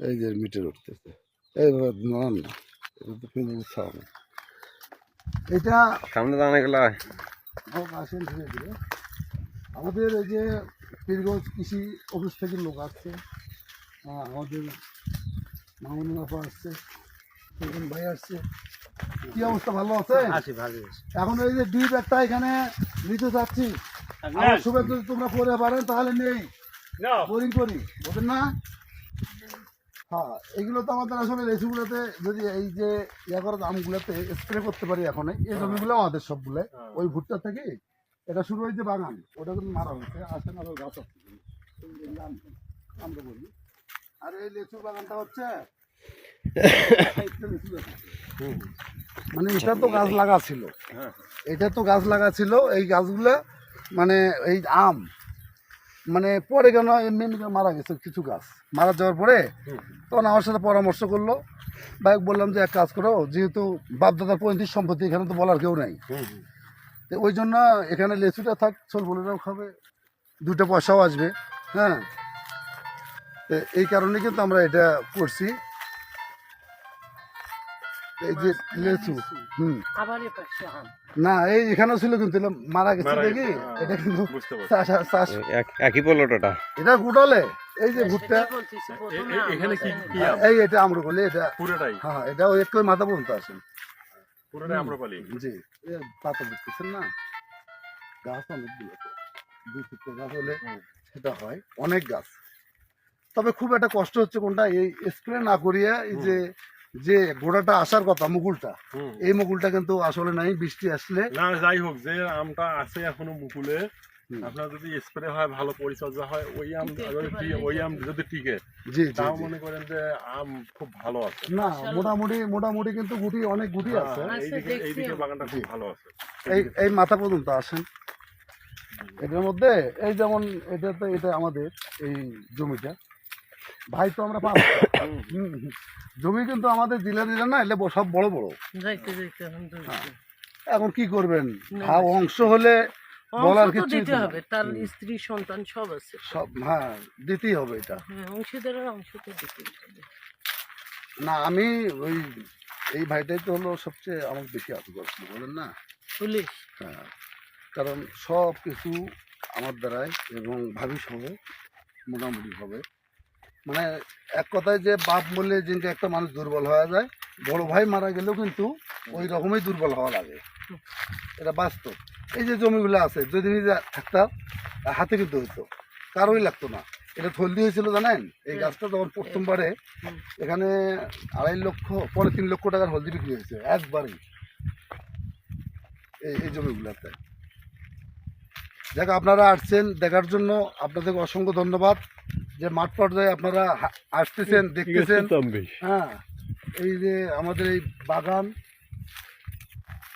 এই যে মিটার উঠতেছে। এইভাবে নান না। এটা তো কিন্তু ছাড় এটা সামনে তো অনেকগুলো আসেন ধীরে ধীরে আমাদের এই যে পীরগঞ্জ কৃষি অফিস থেকে লোক আসছে। আমাদের মামুনি বাপা আসছে ভাই আসছে। কি অবস্থা ভালো আছে? আছি ভালো এখন এই যে ডিপ একটা এখানে নিতে চাচ্ছি আমার শুভেচ্ছা যদি তোমরা করে পারেন তাহলে নেই। বোরিং করি। বলবেন না। হ্যাঁ এগুলো তো আমাদের আসলে রেসিগুলোতে যদি এই যে ইয়া করা আমগুলোতে স্প্রে করতে পারি এখন এই জমিগুলো আমাদের সবগুলো। ওই ভুট্টা থেকে এটা শুরু হয়েছে বাগান ওটা কিন্তু মারা হয়েছে আসেন আরও গাছ আমরা বলি। আর এই লেচু বাগানটা হচ্ছে। মানে এটা তো গাছ লাগা ছিল। এটা তো গাছ লাগা ছিল এই গাছগুলো মানে এই আম মানে পরে কেন করে মারা গেছে? কিছু গাছ। মারা যাওয়ার পরে তখন আমার সাথে পরামর্শ করল। বা বললাম যে এক কাজ করো যেহেতু বাপদাদার পঁয়ত্রিশ সম্পত্তি এখানে তো বলার কেউ নাই। তো ওই জন্য এখানে লেচুটা থাক ছোল বলেরাও খাবে দুটো পয়সাও আসবে হ্যাঁ? এই কারণে কিন্তু আমরা এটা করছি। এই যে লেচু হুম। না এই এখানেও ছিল কিন্তু মারা গেছে মারা দেখি। হ্যাঁ, এটা কিন্তু বুঝতে পারছি। চাষ চাষ এক- একই পলোটোটা। এটা গুটালে এই যে ভুট্টা। সেটাই বলতেছি, প্রথমে এ- এখানে কি কি এই এটা আমরা বলি এটা পুরোটাই? হ্যাঁ এটা ওই একটু মাথা পর্যন্ত আসেন পুরোটাই আম্রপালি? জি পাতা দেখতেছেন না? গাছ অনেকগুলো তো দুই গাছ হলে সেটা হয় অনেক গাছ। তবে খুব একটা কষ্ট হচ্ছে কোনটা? এই স্প্রে না করিয়া এই যে যে গোড়াটা আসার কথা মুকুলটা এই মুকুলটা কিন্তু আসলে নাই বৃষ্টি আসলে। না যাই হোক যে আমটা আছে এখনও মুকুলে আপনার যদি স্প্রে হয় ভালো পরিচর্যা হয় ওই আম ওই আম যদি টিকে জি তাও মনে করেন যে আম খুব ভালো আছে। না মোটামুটি মোটামুটি কিন্তু গুটি অনেক গুটি আছে। হ্যাঁ, আচ্ছা, এইদিকে এইদিকে বাগানটা খুব ভালো আছে। এই এই মাথা পর্যন্ত আসেন। এটার মধ্যে এই যেমন এটা তো এটা আমাদের এই জমিটা। ভাই তো আমরা পাবো। জমি কিন্তু আমাদের দিলে দিলে না এলে সব বড় বড়। এখন হ্যাঁ। এখন কি করবেন? না। অংশ হলে বলার অংশ দিতে হবে তার স্ত্রী সন্তান সব আছে। সব হ্যাঁ দিতেই হবে এটা। হ্যাঁ, অংশীদারের অংশ তো দিতেই হবে। না আমি ওই এই ভাইটাই তো হলো সবচেয়ে আমার বেশি বলেন না? পুলিশ? হ্যাঁ কারণ সব কিছু আমার দ্বারাই এবং ভাবিস হবে মোটামুটি হবে মানে এক কথায় যে বাপ বললে যেটা একটা মানুষ দুর্বল হওয়া যায় বড় ভাই মারা গেলেও কিন্তু ওই রকমই দুর্বল হওয়া লাগে। এটা বাস্তব। এই যে জমিগুলো আছে যদি নিজে থাকতাম হাতে কিন্তু হইতো কারোই লাগতো না। এটা থলদি হয়েছিল জানেন? এই। গাছটা যখন প্রথমবারে এখানে আড়াই লক্ষ পরে তিন লক্ষ টাকার হলদি বিক্রি হয়েছে একবারেই। এই এই জমিগুলোতে। দেখ আপনারা আসছেন দেখার জন্য আপনাদেরকে অসংখ্য ধন্যবাদ। যে মাঠ পর্যায়ে আপনারা আসতেছেন দেখতেছেন। হ্যাঁ এই যে আমাদের এই বাগান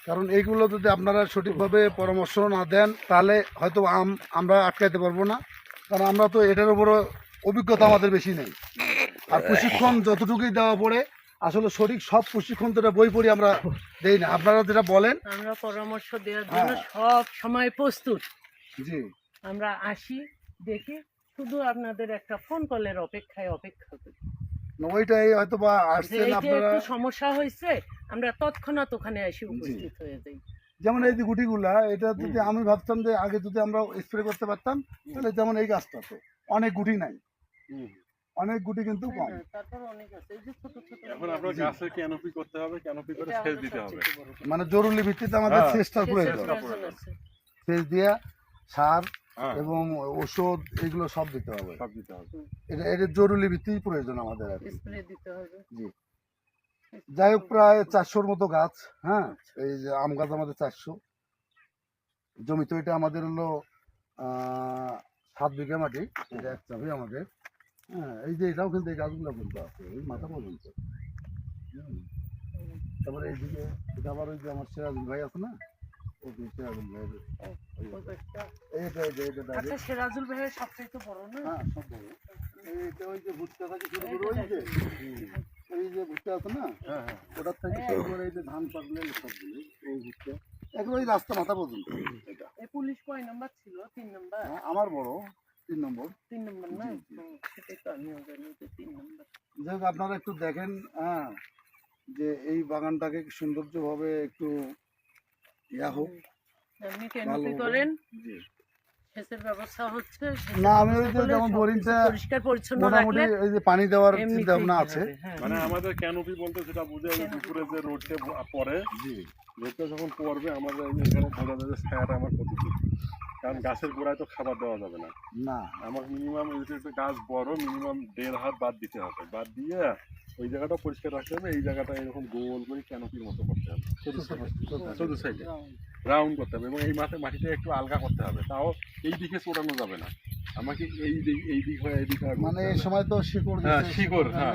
কারণ এইগুলো যদি আপনারা সঠিকভাবে পরামর্শ না দেন তাহলে হয়তো আম আমরা আটকাইতে পারব না। কারণ আমরা তো এটার উপরও অভিজ্ঞতা আমাদের বেশি নেই। আর প্রশিক্ষণ যতটুকুই দেওয়া পড়ে আসলে সঠিক সব প্রশিক্ষণ তো এটা বই পড়ি আমরা দেই না। আপনারা যেটা বলেন আমরা পরামর্শ দেওয়ার জন্য হ্যাঁ। সব সময় প্রস্তুত। জি। আমরা আসি দেখি শুধু আপনাদের একটা ফোন কলের অপেক্ষায় অপেক্ষা করি। ওইটাই হয়তো বা আসছেন আপনারা। একটু সমস্যা হয়েছে আমরা তৎক্ষণাৎ ওখানে এসে উপস্থিত হয়ে যাই। যেমন এই যে গুটিগুলা এটা যদি আমি ভাবতাম যে আগে যদি আমরা স্প্রে করতে পারতাম তাহলে যেমন এই গাছটাতে অনেক গুটি নাই। অনেক গুটি কিন্তু কম। হ্যাঁ, তারপর অনেক আছে। এই যে ছোট ছোট এখন আপনার গাছের ক্যানোপি করতে হবে ক্যানোপি করে সেচ দিতে হবে। সবচেয়ে বড় কথা। মানে জরুরি ভিত্তিতে আমাদের হ্যাঁ, প্রয়োজন। চেষ্টা প্রয়োজন। সেচ দিয়া সার হ্যাঁ এবং ওষুধ এগুলো সব দিতে হবে। সব দিতে হবে। এটা এটা জরুরি ভিত্তিই প্রয়োজন আমাদের আর কি। স্প্রে দিতে হবে। জি। যাই হোক প্রায় চারশোর মতো গাছ হ্যাঁ? এই যে আম গাছ আমাদের চারশো। জমি তো এটা আমাদের হলো সাত বিঘা মাটি। এটা এক চাবি আমাদের। হ্যাঁ এই যে এটাও কিন্তু এই গাছগুলো কিন্তু আছে এই মাথা পর্যন্ত। তারপরে এইদিকে এটা আবার ওই যে আমার সিরাজুল ভাই আছে না? আচ্ছা ডাইরেক্ট সিরাজুল ভাইয়ের সবচেয়ে তো বড় না? হ্যাঁ সব বড়। এইটা ওই যে ভুট্টা থেকে শুরু করে ওই যে এই যে ভুট্টা আছে না হ্যাঁ হ্যাঁ। ওটার থেকে শুরু করে এই যে ধান পাকলে সবগুলো এই ভুট্টা। একদম ওই রাস্তা মাথা পর্যন্ত এটা। এই পুলিশ কয় নাম্বার ছিল? তিন নাম্বার? হ্যাঁ, আমার বড় তিন নম্বর। তিন নাম্বার না? জি, জি। হুম, সেটাই তো আমিও জানি যে তিন নাম্বার। যাই আপনারা একটু দেখেন হ্যাঁ যে এই বাগানটাকে সৌন্দর্যভাবে একটু ইয়া হোক এমনি ভালো ক্যানোপি হবে। করেন জি। সেচের ব্যবস্থা হচ্ছে না আমি ওই যে করলে যেমন বোরিংটা পরিষ্কার পরিচ্ছন্ন মোটামুটি ওই যে পানি দেওয়ার চিন্তা ভাবনা আছে। হ্যাঁ। মানে আমাদের ক্যানোপি বলতে সেটা বুঝে যে দুপুরে যে রোদটা পড়ে। জি। রোদটা যখন পড়বে আমাদের এই যে এখানে ছায়াটা আমার প্রতিকূল কারণ গাছের গোড়ায় তো খাবার দেওয়া যাবে না। না। আমার মিনিমাম গাছ বড় মিনিমাম দেড় হাত বাদ দিতে হবে। বাদ দিয়ে ওই জায়গাটা পরিষ্কার রাখতে হবে এই জায়গাটা এরকম গোল করে ক্যানোপির মতো করতে হবে। চতুর্থ সাইডে রাউন্ড করতে হবে এবং এই মাঠে মাটিটা একটু আলগা করতে হবে তাও এই দিকে চড়ানো যাবে না। আমাকে এই দিক এই দিক হয়ে এই দিকে মানে এই সময় তো শিকড় হ্যাঁ, শিকড়, হ্যাঁ।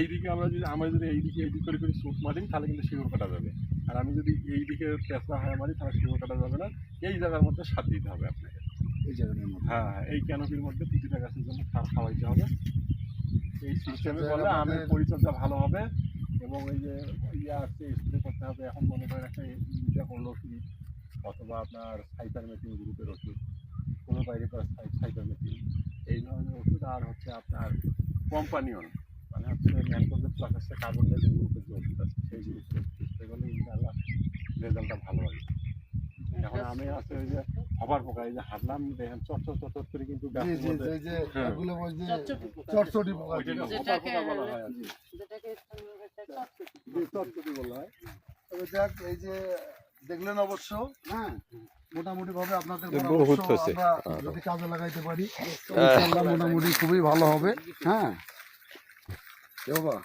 এই দিকে আমরা যদি আমরা যদি এই দিকে এই দিক করে করে চোট মারি তাহলে কিন্তু শিকড় কাটা যাবে। আর আমি যদি এই দিকে পেঁচা হায়া মারি তাহলে শিকড় কাটা যাবে না। এই জায়গার মধ্যে সার দিতে হবে আপনাকে। এই জায়গাটার মধ্যে। হ্যাঁ হ্যাঁ, এই ক্যানোপির মধ্যে প্রতিটা গাছের জন্য সার খাওয়াইতে হবে। এই সিস্টেমে করলে আমের পরিচর্যা ভালো হবে এবং এই যে ইয়ে আসছে স্প্রে করতে হবে। এখন মনে করেন একটা ইটা করল কি অথবা আপনার সাইপার মেথিন গ্রুপের ওষুধ কোনো বাইরে সাইপার মেথিন এই ধরনের ওষুধ আর হচ্ছে আপনার কোম্পানিয়ন মানে হচ্ছে ম্যানকোজের প্লাস হচ্ছে কার্বন ডাইঅক্সাইড গ্রুপের যে ওষুধ আছে সেই স্প্রে করলে ইনশাআল্লাহ রেজাল্টটা ভালো হবে। এখন আমি আছে ওই যে হবার পোকা এই যে হারলাম দেখেন চট চট চট করে কিন্তু জি জি এই যে হ্যাঁ। এগুলো ওই যে চটচটি পোকা। চটচটি পোকা বলা হয় যেটাকে চটচটি চটচটি বলা হয় তবে যাক এই যে দেখলেন অবশ্য হ্যাঁ মোটামুটি ভাবে আপনাদের। যদি কাজে লাগাইতে পারি মোটামুটি খুবই ভালো হবে হ্যাঁ বাবা।